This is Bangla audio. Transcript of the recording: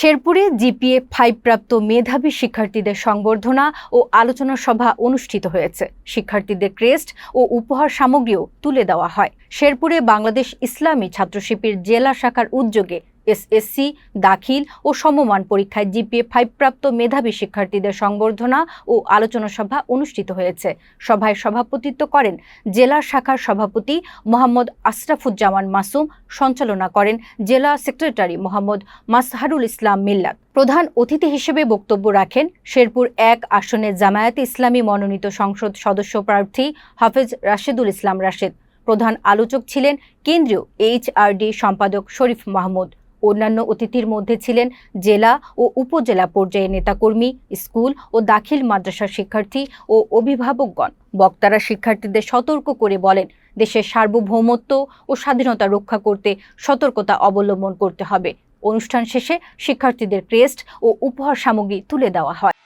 শেরপুরে জিপিএ ফাইভ প্রাপ্ত মেধাবী শিক্ষার্থীদের সংবর্ধনা ও আলোচনা সভা অনুষ্ঠিত হয়েছে। শিক্ষার্থীদের ক্রেস্ট ও উপহার সামগ্রীও তুলে দেওয়া হয়। শেরপুরে বাংলাদেশ ইসলামী ছাত্রশিপির জেলা শাখার উদ্যোগে এসএসসি, দাখিল ও সমমান পরীক্ষায় জিপিএ ফাইভ প্রাপ্ত মেধাবী শিক্ষার্থীদের সংবর্ধনা ও আলোচনা সভা অনুষ্ঠিত হয়েছে। সভায় সভাপতিত্ব করেন জেলা শাখার সভাপতি মোহাম্মদ আশরাফুজ্জামান মাসুম, সঞ্চালনা করেন জেলা সেক্রেটারি মোহাম্মদ মাসহারুল ইসলাম মিল্লাত। প্রধান অতিথি হিসেবে বক্তব্য রাখেন শেরপুর এক আসনে জামায়াতে ইসলামী মনোনীত সংসদ সদস্য প্রার্থী হাফেজ রাশেদুল ইসলাম রাশেদ। প্রধান আলোচক ছিলেন কেন্দ্রীয় এইচআরডি সম্পাদক শরীফ মাহমুদ। অন্যান্য অতিথির মধ্যে ছিলেন জেলা ও উপজেলা পর্যায়ে নেতাকর্মী, স্কুল ও দাখিল মাদ্রাসার শিক্ষার্থী ও অভিভাবকগণ। বক্তারা শিক্ষার্থীদের সতর্ক করে বলেন, দেশের সার্বভৌমত্ব ও স্বাধীনতা রক্ষা করতে সতর্কতা অবলম্বন করতে হবে। অনুষ্ঠান শেষে শিক্ষার্থীদের ক্রেস্ট ও উপহার সামগ্রী তুলে দেওয়া হয়।